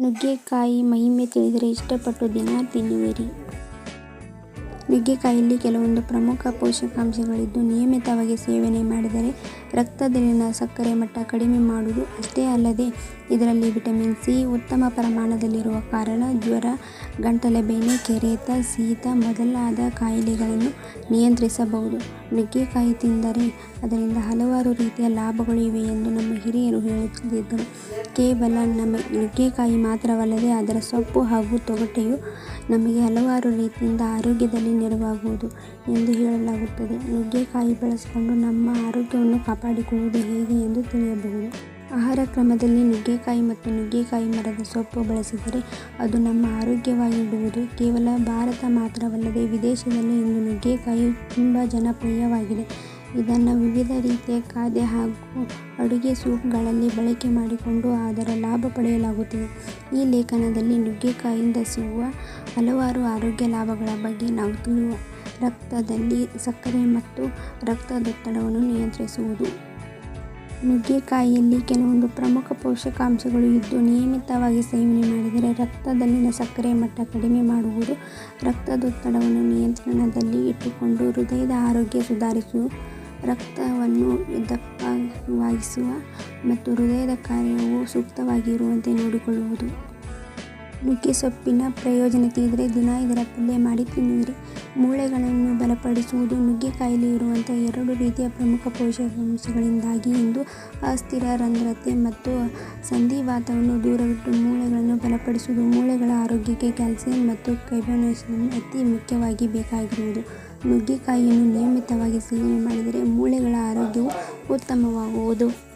ನುಗ್ಗೆಕಾಯಿ ಮಹಿಮೆ ತಿಳಿದರೆ ಇಷ್ಟಪಟ್ಟು ದಿನ ತಿನ್ನುವಿರಿ. ನುಗ್ಗೆಕಾಯಿಯಲ್ಲಿ ಕೆಲವೊಂದು ಪ್ರಮುಖ ಪೋಷಕಾಂಶಗಳಿದ್ದು ನಿಯಮಿತವಾಗಿ ಸೇವನೆ ಮಾಡಿದರೆ ರಕ್ತದಲ್ಲಿನ ಸಕ್ಕರೆ ಮಟ್ಟ ಕಡಿಮೆ ಮಾಡುವುದು ಅಷ್ಟೇ ಅಲ್ಲದೆ ಇದರಲ್ಲಿ ವಿಟಮಿನ್ ಸಿ ಉತ್ತಮ ಪ್ರಮಾಣದಲ್ಲಿರುವ ಕಾರಣ ಜ್ವರ, ಗಂಟಲಬೇನೆ, ಕೆರೆತ, ಶೀತ ಮೊದಲಾದ ಕಾಯಿಲೆಗಳನ್ನು ನಿಯಂತ್ರಿಸಬಹುದು. ನುಗ್ಗೆಕಾಯಿ ತಿಂದರೆ ಅದರಿಂದ ಹಲವಾರು ರೀತಿಯ ಲಾಭಗಳು ಇವೆ ಎಂದು ನಮ್ಮ ಹಿರಿಯರು ಹೇಳುತ್ತಿದ್ದರು. ಕೇವಲ ನಮ್ಮ ನುಗ್ಗೆಕಾಯಿ ಮಾತ್ರವಲ್ಲದೆ ಅದರ ಸೊಪ್ಪು ಹಾಗೂ ತೊಗಟೆಯು ನಮಗೆ ಹಲವಾರು ರೀತಿಯಿಂದ ಆರೋಗ್ಯದಲ್ಲಿ ನೆರವಾಗುವುದು ಎಂದು ಹೇಳಲಾಗುತ್ತದೆ. ನುಗ್ಗೆಕಾಯಿ ಬಳಸಿಕೊಂಡು ನಮ್ಮ ಆರೋಗ್ಯವನ್ನು ಕಾಪಾಡಿಕೊಳ್ಳುವುದು ಹೇಗೆ ಎಂದು ತಿಳಿಯಬಹುದು. ಆಹಾರ ಕ್ರಮದಲ್ಲಿ ನುಗ್ಗೆಕಾಯಿ ಮತ್ತು ನುಗ್ಗೆಕಾಯಿ ಮರದ ಸೊಪ್ಪು ಬಳಸಿದರೆ ಅದು ನಮ್ಮ ಆರೋಗ್ಯವಾಗಿಡುವುದು. ಕೇವಲ ಭಾರತ ಮಾತ್ರವಲ್ಲದೆ ವಿದೇಶದಲ್ಲೂ ಇಂದು ನುಗ್ಗೆಕಾಯಿ ತುಂಬ ಜನಪ್ರಿಯವಾಗಿದೆ. ಇದನ್ನು ವಿವಿಧ ರೀತಿಯ ಖಾದ್ಯ ಹಾಗೂ ಅಡುಗೆ ಸೂಪ್ಗಳಲ್ಲಿ ಬಳಕೆ ಮಾಡಿಕೊಂಡು ಅದರ ಲಾಭ ಪಡೆಯಲಾಗುತ್ತದೆ ಈ ಲೇಖನದಲ್ಲಿ ನುಗ್ಗೆಕಾಯಿಯಿಂದ ಸಿಗುವ ಹಲವಾರು ಆರೋಗ್ಯ ಲಾಭಗಳ ಬಗ್ಗೆ ನಾವು ತಿಳಿಯುವ. ರಕ್ತದಲ್ಲಿ ಸಕ್ಕರೆ ಮತ್ತು ರಕ್ತದೊತ್ತಡವನ್ನು ನಿಯಂತ್ರಿಸುವುದು. ನುಗ್ಗೆಕಾಯಿಯಲ್ಲಿ ಕೆಲವೊಂದು ಪ್ರಮುಖ ಪೋಷಕಾಂಶಗಳು ಇದ್ದು ನಿಯಮಿತವಾಗಿ ಸೇವನೆ ಮಾಡಿದರೆ ರಕ್ತದಲ್ಲಿನ ಸಕ್ಕರೆ ಮಟ್ಟ ಕಡಿಮೆ ಮಾಡುವುದು, ರಕ್ತದೊತ್ತಡವನ್ನು ನಿಯಂತ್ರಣದಲ್ಲಿ ಇಟ್ಟುಕೊಂಡು ಹೃದಯದ ಆರೋಗ್ಯ ಸುಧಾರಿಸುವ ರಕ್ತವನ್ನು ದಪ್ಪವಾಗಿಸುವ ಮತ್ತು ಹೃದಯದ ಕಾರ್ಯವು ಸೂಕ್ತವಾಗಿರುವಂತೆ ನೋಡಿಕೊಳ್ಳುವುದು ನುಗ್ಗೆ ಸೊಪ್ಪಿನ ಪ್ರಯೋಜನ ತಿಳಿದರೆ ದಿನ ಇದರ ಪಲ್ಯ ಮಾಡಿ ತಿನ್ನುವಿರಿ. ಮೂಳೆಗಳನ್ನು ಬಲಪಡಿಸುವುದು. ನುಗ್ಗೆಕಾಯಿಲೆ ಇರುವಂತಹ ಎರಡು ರೀತಿಯ ಪ್ರಮುಖ ಪೋಷಕಾಂಶಗಳಿಂದಾಗಿ ಇಂದು ಅಸ್ಥಿರ ರಂಧ್ರತೆ ಮತ್ತು ಸಂಧಿವಾತವನ್ನು ದೂರವಿಟ್ಟು ಮೂಳೆಗಳನ್ನು ಬಲಪಡಿಸುವುದು. ಮೂಳೆಗಳ ಆರೋಗ್ಯಕ್ಕೆ ಕ್ಯಾಲ್ಸಿಯಂ ಮತ್ತು ಕೈಬೋನೇಷನ್ ಅತಿ ಮುಖ್ಯವಾಗಿ ಬೇಕಾಗಿರುವುದು. ನುಗ್ಗೆಕಾಯಿಯನ್ನು ನಿಯಮಿತವಾಗಿ ಸೇವನೆ ಮಾಡಿದರೆ ಮೂಳೆಗಳ ಆರೋಗ್ಯವು ಉತ್ತಮವಾಗುವುದು.